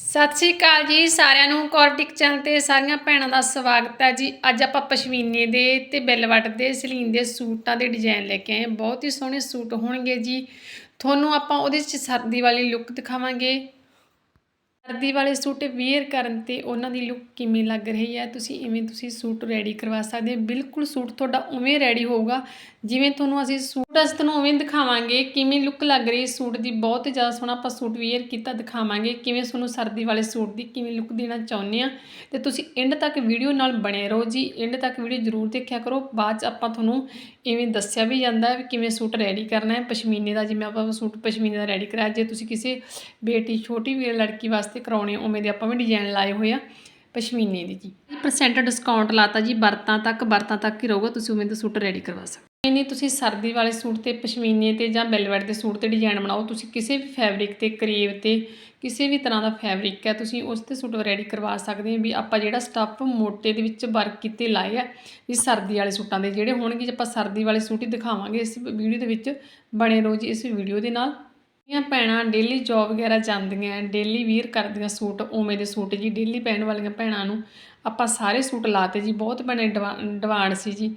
ਸਤਿ ਸ਼੍ਰੀ ਅਕਾਲ ਜੀ ਸਾਰਿਆਂ ਨੂੰ। ਕੌਰਟਿਕ ਚੈਨਲ ਤੇ ਸਾਰੀਆਂ ਭੈਣਾਂ ਦਾ ਸਵਾਗਤ ਹੈ ਜੀ। ਅੱਜ ਆਪਾਂ ਪਸ਼ਮੀਨੇ ਦੇ ਤੇ ਬਿਲਵਟ ਦੇ, ਸਲੀਨ ਦੇ ਸੂਟਾਂ ਦੇ ਡਿਜ਼ਾਈਨ ਲੈ ਕੇ ਆਏ ਬਹੁਤ ਹੀ ਸੋਹਣੇ ਸੂਟ ਹੋਣਗੇ ਜੀ। ਤੁਹਾਨੂੰ ਆਪਾਂ ਉਹਦੇ ਵਿੱਚ ਸਰਦੀ ਵਾਲੀ ਲੁੱਕ ਦਿਖਾਵਾਂਗੇ। ਸਰਦੀ ਵਾਲੇ ਸੂਟ ਵੇਅਰ ਕਰਨ ਤੇ ਉਹਨਾਂ ਦੀ ਲੁੱਕ ਕਿਵੇਂ ਲੱਗ ਰਹੀ ਹੈ? ਤੁਸੀਂ ਇਵੇਂ ਤੁਸੀਂ ਸੂਟ ਰੈਡੀ ਕਰਵਾ ਸਕਦੇ ਹੋ। ਬਿਲਕੁਲ ਸੂਟ ਤੁਹਾਡਾ ਉਵੇਂ ਰੈਡੀ ਹੋਊਗਾ, ਜਿਵੇਂ ਤੁਹਾਨੂੰ ਅਸੀਂ ਸੂਟ ਅਸੀਂ ਤੁਹਾਨੂੰ ਉਵੇਂ ਦਿਖਾਵਾਂਗੇ, ਕਿਵੇਂ ਲੁੱਕ ਲੱਗ ਰਹੀ ਸੂਟ ਦੀ। ਬਹੁਤ ਹੀ ਜ਼ਿਆਦਾ ਸੋਹਣਾ ਆਪਾਂ ਸੂਟ ਵੇਅਰ ਕੀਤਾ, ਦਿਖਾਵਾਂਗੇ ਕਿਵੇਂ ਤੁਹਾਨੂੰ ਸਰਦੀ ਵਾਲੇ ਸੂਟ ਦੀ ਕਿਵੇਂ ਲੁੱਕ ਦੇਣਾ ਚਾਹੁੰਦੇ ਆ ਤੇ ਤੁਸੀਂ ਐਂਡ ਤੱਕ ਵੀਡੀਓ ਨਾਲ ਬਣੇ ਰਹੋ ਜੀ। ਐਂਡ ਤੱਕ ਵੀਡੀਓ ਜ਼ਰੂਰ ਦੇਖਿਆ ਕਰੋ। ਬਾਅਦ ਚ ਆਪਾਂ ਤੁਹਾਨੂੰ ਇਵੇਂ ਦੱਸਿਆ ਵੀ ਜਾਂਦਾ ਵੀ ਕਿਵੇਂ ਸੂਟ ਰੈਡੀ ਕਰਨਾ ਹੈ। ਪਸ਼ਮੀਨੇ ਦਾ ਜਿਵੇਂ ਆਪਾਂ ਸੂਟ ਪਸ਼ਮੀਨੇ ਦਾ ਰੈਡੀ ਕਰਾਇਆ। ਜੇ ਤੁਸੀਂ ਕਿਸੇ ਬੇਟੀ, ਛੋਟੀ ਵੀ ਲੜਕੀ ਵਾਸਤੇ ਵਾਸਤੇ ਕਰਾਉਣੇ ਉਵੇਂ ਦੇ ਆਪਾਂ ਵੀ ਡਿਜ਼ਾਈਨ ਲਾਏ ਹੋਏ ਆ ਪਸ਼ਮੀਨੇ ਦੀ ਜੀ। ਪਰਸੈਂਟ ਡਿਸਕਾਊਂਟ ਲਾਤਾ ਜੀ ਬਰਤਾਂ ਤੱਕ ਬਰਤਾਂ ਤੱਕ ਹੀ ਰਹੂਗਾ, ਤੁਸੀਂ ਉਵੇਂ ਦਾ ਸੂਟ ਰੈਡੀ ਕਰਵਾ ਸਕਦੇ ਨਹੀਂ ਨਹੀਂ, ਤੁਸੀਂ ਸਰਦੀ ਵਾਲੇ ਸੂਟ ਤੇ, ਪਸ਼ਮੀਨੇ ਤੇ ਜਾਂ ਬੈਲਵੈਟ ਦੇ ਸੂਟ ਤੇ ਡਿਜ਼ਾਈਨ ਬਣਾਓ, ਤੁਸੀਂ ਕਿਸੇ ਵੀ ਫੈਬਰਿਕ ਤੇ ਕਰੇਵ ਤੇ, ਕਿਸੇ ਵੀ ਤਰ੍ਹਾਂ ਦਾ ਫੈਬਰਿਕ ਹੈ, ਤੁਸੀਂ ਉਸ ਤੇ ਸੂਟ ਰੈਡੀ ਕਰਵਾ ਸਕਦੇ ਹੋ ਵੀ ਆਪਾਂ ਜਿਹੜਾ ਸਟੱਫ ਮੋਟੇ ਦੇ ਵਿੱਚ ਵਰਕ ਕੀਤੇ ਲਾਏ ਆ, ਵੀ ਸਰਦੀ ਵਾਲੇ ਸੂਟਾਂ ਦੇ, ਜਿਹੜੇ ਹੋਣਗੇ, ਜੇ ਆਪਾਂ ਸਰਦੀ ਵਾਲੇ ਸੂਟ ਹੀ ਦਿਖਾਵਾਂਗੇ ਇਸ ਵੀਡੀਓ ਦੇ ਵਿੱਚ, ਬਣੇ ਰਹੋ ਜੀ ਇਸ ਵੀਡੀਓ ਦੇ ਨਾਲ। ਇਹ ਭੈਣਾਂ ਡੇਲੀ ਜੌਬ ਵਗੈਰਾ ਜਾਂਦੀਆਂ ਡੇਲੀ ਵੀਅਰ ਕਰਦੀਆਂ ਸੂਟ, ਉਵੇਂ ਦੇ ਸੂਟ ਜੀ ਡੇਲੀ ਪਹਿਨ ਵਾਲੀਆਂ ਭੈਣਾਂ ਨੂੰ ਆਪਾਂ ਸਾਰੇ ਸੂਟ ਲਾਤੇ ਜੀ, ਬਹੁਤ ਬਣੇ ਡਿਮਾਂਡ ਸੀ ਜੀ।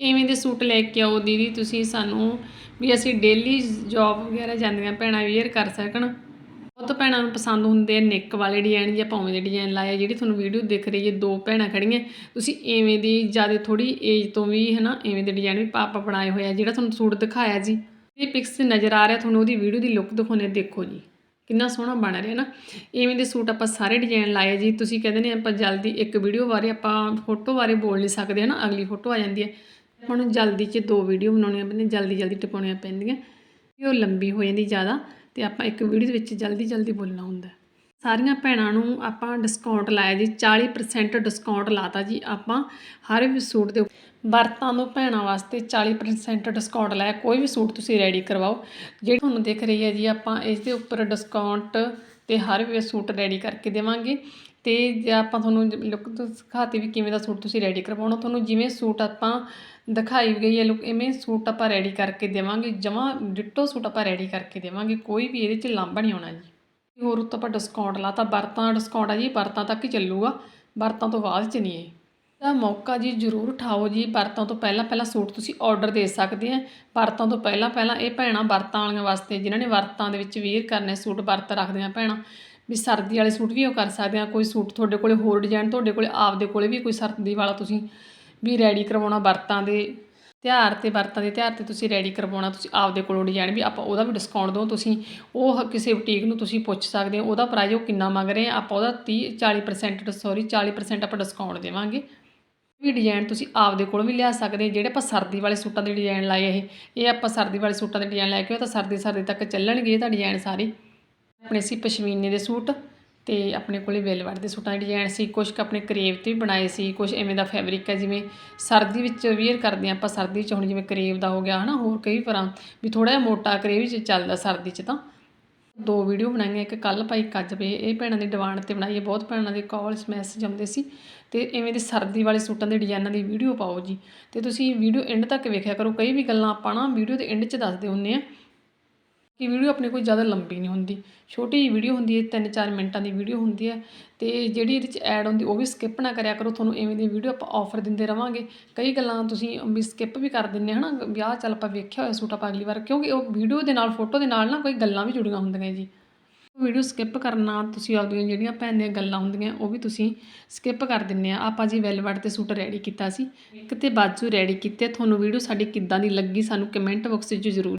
ਇਵੇਂ ਦੇ ਸੂਟ ਲੈ ਕੇ ਆਓ ਦੀਦੀ, ਤੁਸੀਂ ਸਾਨੂੰ ਵੀ ਅਸੀਂ ਡੇਲੀ ਜੌਬ ਵਗੈਰਾ ਜਾਂਦੀਆਂ ਭੈਣਾਂ ਵੀਅਰ ਕਰ ਸਕਣ। ਬਹੁਤ ਭੈਣਾਂ ਨੂੰ ਪਸੰਦ ਹੁੰਦੇ ਆ ਨਿੱਕ ਵਾਲੇ ਡਿਜ਼ਾਈਨ ਜਾਂ ਭਾਵੇਂ ਦੇ ਡਿਜ਼ਾਈਨ ਲਾਏ ਜਿਹੜੀ ਤੁਹਾਨੂੰ ਵੀਡੀਓ ਦਿਖ ਰਹੀ ਹੈ, ਦੋ ਭੈਣਾਂ ਖੜੀਆਂ। ਤੁਸੀਂ ਐਵੇਂ ਦੀ ਜ਼ਿਆਦਾ ਥੋੜੀ ਏਜ ਤੋਂ ਵੀ ਹੈ ਨਾ ਐਵੇਂ ਦੇ ਡਿਜ਼ਾਈਨ ਵੀ ਪਾਪਾ ਬਣਾਏ ਹੋਏ ਆ, ਜਿਹੜਾ ਤੁਹਾਨੂੰ ਸੂਟ ਦਿਖਾਇਆ ਜੀ। ਇਹ ਪਿਕਸ ਨਜ਼ਰ ਆ ਰਿਹਾ, ਤੁਹਾਨੂੰ ਉਹਦੀ ਵੀਡੀਓ ਦੀ ਲੁੱਕ ਦਿਖਾਉਣੇ ਦੇਖੋ ਜੀ, ਕਿੰਨਾ ਸੋਹਣਾ ਬਣ ਰਿਹਾ ਨਾ। ਇਵੇਂ ਦੇ ਸੂਟ ਆਪਾਂ ਸਾਰੇ ਡਿਜ਼ਾਈਨ ਲਾਏ ਜੀ। ਤੁਸੀਂ ਕਹਿੰਦੇ ਨੇ ਆਪਾਂ ਜਲਦੀ ਇੱਕ ਵੀਡੀਓ ਬਾਰੇ ਆਪਾਂ ਫੋਟੋ ਬਾਰੇ ਬੋਲ ਨਹੀਂ ਸਕਦੇ ਹਨਾ, ਅਗਲੀ ਫੋਟੋ ਆ ਜਾਂਦੀ ਹੈ। ਆਪਾਂ ਹੁਣ ਜਲਦੀ 'ਚ ਦੋ ਵੀਡੀਓ ਬਣਾਉਣੀਆਂ ਪੈਂਦੀਆਂ, ਜਲਦੀ ਜਲਦੀ ਟਪਾਉਣੀਆਂ ਪੈਂਦੀਆਂ। ਵੀ ਉਹ ਲੰਬੀ ਹੋ ਜਾਂਦੀ ਜ਼ਿਆਦਾ, ਤੇ ਆਪਾਂ ਇੱਕ ਵੀਡੀਓ ਦੇ ਵਿੱਚ ਜਲਦੀ ਜਲਦੀ ਬੋਲਣਾ ਹੁੰਦਾ। ਸਾਰੀਆਂ ਭੈਣਾਂ ਨੂੰ ਆਪਾਂ ਡਿਸਕਾਊਂਟ ਲਾਇਆ ਜੀ 40% ਡਿਸਕਾਊਂਟ ਲਾਤਾ ਜੀ ਆਪਾਂ ਹਰ ਵੀ ਸੂਟ ਦੇ ਵਰਤਾਂ ਨੂੰ ਭੈਣਾਂ ਵਾਸਤੇ 40% ਡਿਸਕਾਊਂਟ ਲਾਇਆ, ਕੋਈ ਵੀ ਸੂਟ ਤੁਸੀਂ ਰੈਡੀ ਕਰਵਾਓ। ਜਿਹੜੀ ਤੁਹਾਨੂੰ ਦਿਖ ਰਹੀ ਹੈ ਜੀ, ਆਪਾਂ ਇਸ ਦੇ ਉੱਪਰ ਡਿਸਕਾਊਂਟ ਤੇ ਹਰ ਵੀ ਸੂਟ ਰੈਡੀ ਕਰਕੇ ਦੇਵਾਂਗੇ। ਤੇ ਜੇ ਆਪਾਂ ਤੁਹਾਨੂੰ ਲੁੱਕ ਦਿਖਾਤੀ ਵੀ ਕਿਵੇਂ ਦਾ ਸੂਟ ਤੁਸੀਂ ਰੈਡੀ ਕਰਵਾਉਣਾ, ਤੁਹਾਨੂੰ ਜਿਵੇਂ ਸੂਟ ਆਪਾਂ ਦਿਖਾਈ ਗਈ ਹੈ ਲੁੱਕ ਇਵੇਂ ਸੂਟ ਆਪਾਂ ਰੈਡੀ ਕਰਕੇ ਦੇਵਾਂਗੇ, ਜਮਾਂ ਡਿੱਟੋ ਸੂਟ ਆਪਾਂ ਰੈਡੀ ਕਰਕੇ ਦੇਵਾਂਗੇ, ਕੋਈ ਵੀ ਇਹਦੇ 'ਚ ਲਾਂਭਾ ਨਹੀਂ ਆਉਣਾ ਜੀ। ਹੋਰ ਉੱਤੇ ਆਪਾਂ ਡਿਸਕਾਊਂਟ ਲਾਤਾ ਵਰਤਾਂ ਡਿਸਕਾਊਂਟ ਆ ਜੀ, ਵਰਤਾਂ ਤੱਕ ਹੀ ਚੱਲੂਗਾ। ਬਰਤਾਂ ਤੋਂ ਬਾਅਦ 'ਚ ਨਹੀਂ ਇਹ ਦਾ ਮੌਕਾ ਜੀ ਜ਼ਰੂਰ ਉਠਾਓ ਜੀ, ਵਰਤਾਂ ਤੋਂ ਪਹਿਲਾਂ ਪਹਿਲਾਂ ਸੂਟ ਤੁਸੀਂ ਆਰਡਰ ਦੇ ਸਕਦੇ ਆ। ਵਰਤਾਂ ਤੋਂ ਪਹਿਲਾਂ ਪਹਿਲਾਂ ਇਹ ਭੈਣਾਂ ਵਰਤਾਂ ਵਾਲੀਆਂ ਵਾਸਤੇ, ਜਿਨ੍ਹਾਂ ਨੇ ਵਰਤਾਂ ਦੇ ਵਿੱਚ ਵੀਰ ਕਰਨੇ ਸੂਟ ਵਰਤ ਰੱਖਦੀਆਂ ਭੈਣਾਂ, ਵੀ ਸਰਦੀ ਵਾਲੇ ਸੂਟ ਵੀ ਉਹ ਕਰ ਸਕਦੇ ਆ। ਕੋਈ ਸੂਟ ਤੁਹਾਡੇ ਕੋਲੇ ਹੋਰ ਡਿਜ਼ਾਈਨ ਤੁਹਾਡੇ ਕੋਲੇ ਆਪਦੇ ਕੋਲੇ ਵੀ ਕੋਈ ਸਰਦੀ ਵਾਲਾ ਤੁਸੀਂ ਵੀ ਰੈਡੀ ਕਰਵਾਉਣਾ ਵਰਤਾਂ ਦੇ। ਤਿਉਹਾਰ ਤੇ ਵਰਤਾਂ ਦੇ ਤਿਉਹਾਰ ਤੇ ਤੁਸੀਂ ਰੈਡੀ ਕਰਵਾਉਣਾ, ਤੁਸੀਂ ਆਪਦੇ ਕੋਲੋਂ ਡਿਜ਼ਾਈਨ ਵੀ ਆਪਾਂ ਉਹਦਾ ਵੀ ਡਿਸਕਾਊਂਟ ਦੋ ਤੁਸੀਂ, ਉਹ ਕਿਸੇ ਬੁਟੀਕ ਨੂੰ ਤੁਸੀਂ ਪੁੱਛ ਸਕਦੇ ਹੋ, ਉਹਦਾ ਪ੍ਰਾਈਸ ਉਹ ਕਿੰਨਾ ਮੰਗ ਰਹੇ ਆ, ਆਪਾਂ ਉਹਦਾ 30 40% ਸੌਰੀ 40% ਆਪਾਂ ਡਿਸਕਾਊਂਟ ਦੇਵਾਂਗੇ। ਵੀ ਡਿਜ਼ਾਈਨ ਤੁਸੀਂ ਆਪਦੇ ਕੋਲ ਵੀ ਲਿਆ ਸਕਦੇ ਜਿਹੜੇ ਆਪਾਂ ਸਰਦੀ ਵਾਲੇ ਸੂਟਾਂ ਦੇ ਡਿਜ਼ਾਈਨ ਲਾਏ ਇਹ ਇਹ ਆਪਾਂ ਸਰਦੀ ਵਾਲੇ ਸੂਟਾਂ ਦੇ ਡਿਜ਼ਾਈਨ ਲੈ ਕੇ ਉਹ ਤਾਂ ਸਰਦੀ ਸਰਦੀ ਤੱਕ ਚੱਲਣਗੇ ਇਹ ਤਾਂ ਡਿਜ਼ਾਈਨ ਸਾਰੇ। ਆਪਣੇ ਸੀ ਪਸ਼ਮੀਨੇ ਦੇ ਸੂਟ ਤੇ ਆਪਣੇ ਕੋਲੇ ਵੈਲਵਟ ਦੇ ਸੂਟਾਂ ਦੇ ਡਿਜ਼ਾਈਨ ਸੀ ਕੁਝ ਕ ਆਪਣੇ ਕਰੇਵ ਤੇ ਵੀ ਬਣਾਏ ਸੀ ਕੁਝ ਐਵੇਂ ਦਾ ਫੈਬਰਿਕ ਹੈ ਜਿਵੇਂ ਸਰਦੀ ਵਿੱਚ ਵੇਅਰ ਕਰਦੇ ਆ ਆਪਾਂ, ਸਰਦੀ ਚ ਹੁਣ ਜਿਵੇਂ ਕਰੇਵ ਦਾ ਹੋ ਗਿਆ, ਹਨਾ, ਹੋਰ ਕਈ ਤਰ੍ਹਾਂ ਵੀ ਥੋੜਾ ਜਿਹਾ ਮੋਟਾ ਕਰੇਵ ਵਿੱਚ ਚੱਲਦਾ ਸਰਦੀ ਚ ਤਾਂ। ਦੋ ਵੀਡੀਓ ਬਣਾਈਆਂ, ਇੱਕ ਕੱਲ ਪਾਈ ਕੱਜ ਪਏ ਇਹ ਭੈਣਾਂ ਦੀ ਡਿਮਾਂਡ ਤੇ ਬਣਾਈ ਹੈ, ਬਹੁਤ ਭੈਣਾਂ ਦੇ ਕਾਲਸ ਮੈਸੇਜ ਆਉਂਦੇ ਸੀ ਤੇ ਐਵੇਂ ਦੇ ਸਰਦੀ ਵਾਲੇ ਸੂਟਾਂ ਦੇ ਡਿਜ਼ਾਈਨਾਂ ਦੀ ਵੀਡੀਓ ਪਾਓ ਜੀ। ਤੇ ਤੁਸੀਂ ਵੀਡੀਓ ਐਂਡ ਤੱਕ ਵੇਖਿਆ ਕਰੋ, ਕਈ ਵੀ ਗੱਲਾਂ ਆਪਾਂ ਨਾ ਵੀਡੀਓ ਦੇ ਐਂਡ 'ਚ ਦੱਸਦੇ ਹੁੰਨੇ ਆ ਕਿ ਵੀਡੀਓ ਆਪਣੇ ਕੋਈ ਜ਼ਿਆਦਾ ਲੰਬੀ ਨਹੀਂ ਹੁੰਦੀ। ਛੋਟੀ ਜਿਹੀ ਵੀਡੀਓ ਹੁੰਦੀ ਹੈ 3-4 ਮਿੰਟਾਂ ਦੀ ਵੀਡੀਓ ਹੁੰਦੀ ਹੈ ਤੇ ਜਿਹੜੀ ਇਹਦੇ 'ਚ ਐਡ ਹੁੰਦੀ ਉਹ ਵੀ ਸਕਿਪ ਨਾ ਕਰਿਆ ਕਰੋ, ਤੁਹਾਨੂੰ ਐਵੇਂ ਦੀ ਵੀਡੀਓ ਆਪਾਂ ਆਫਰ ਦਿੰਦੇ ਰਵਾਂਗੇ। ਕਈ ਗੱਲਾਂ ਤੁਸੀਂ ਵੀ ਸਕਿਪ ਵੀ ਕਰ ਦਿੰਦੇ ਹਨਾ? ਵਿਆਹ ਚੱਲ ਆਪਾਂ ਵੇਖਿਆ ਹੋਇਆ ਸੂਟ ਆਪਾਂ ਅਗਲੀ ਵਾਰ, ਕਿਉਂਕਿ ਉਹ ਵੀਡੀਓ ਦੇ ਨਾਲ ਫੋਟੋ ਦੇ ਨਾਲ ਨਾ ਕੋਈ ਗੱਲਾਂ ਵੀ ਜੁੜੀਆਂ ਹੁੰਦੀਆਂ ਜੀ। ਵੀਡੀਓ ਸਕਿਪ ਕਰਨਾ, ਤੁਸੀਂ ਆਪਦੀਆਂ ਜਿਹੜੀਆਂ ਭੈਣ ਦੀਆਂ ਗੱਲਾਂ ਹੁੰਦੀਆਂ ਉਹ ਵੀ ਤੁਸੀਂ ਸਕਿਪ ਕਰ ਦਿੰਨੇ ਆ। ਆਪਾਂ ਜੀ ਵੈਲਵਟ ਤੇ ਸੂਟ ਰੈਡੀ ਕੀਤਾ ਸੀ, ਇੱਕ ਤੇ ਬਾਜੂ ਰੈਡੀ ਕੀਤੇ, ਤੁਹਾਨੂੰ ਵੀਡੀਓ ਸਾਡੀ ਕਿੱਦਾਂ ਦੀ ਲੱਗੀ ਸਾਨੂੰ ਕਮੈਂਟ ਬਾਕਸ ਵਿੱਚ ਜ਼ਰੂਰ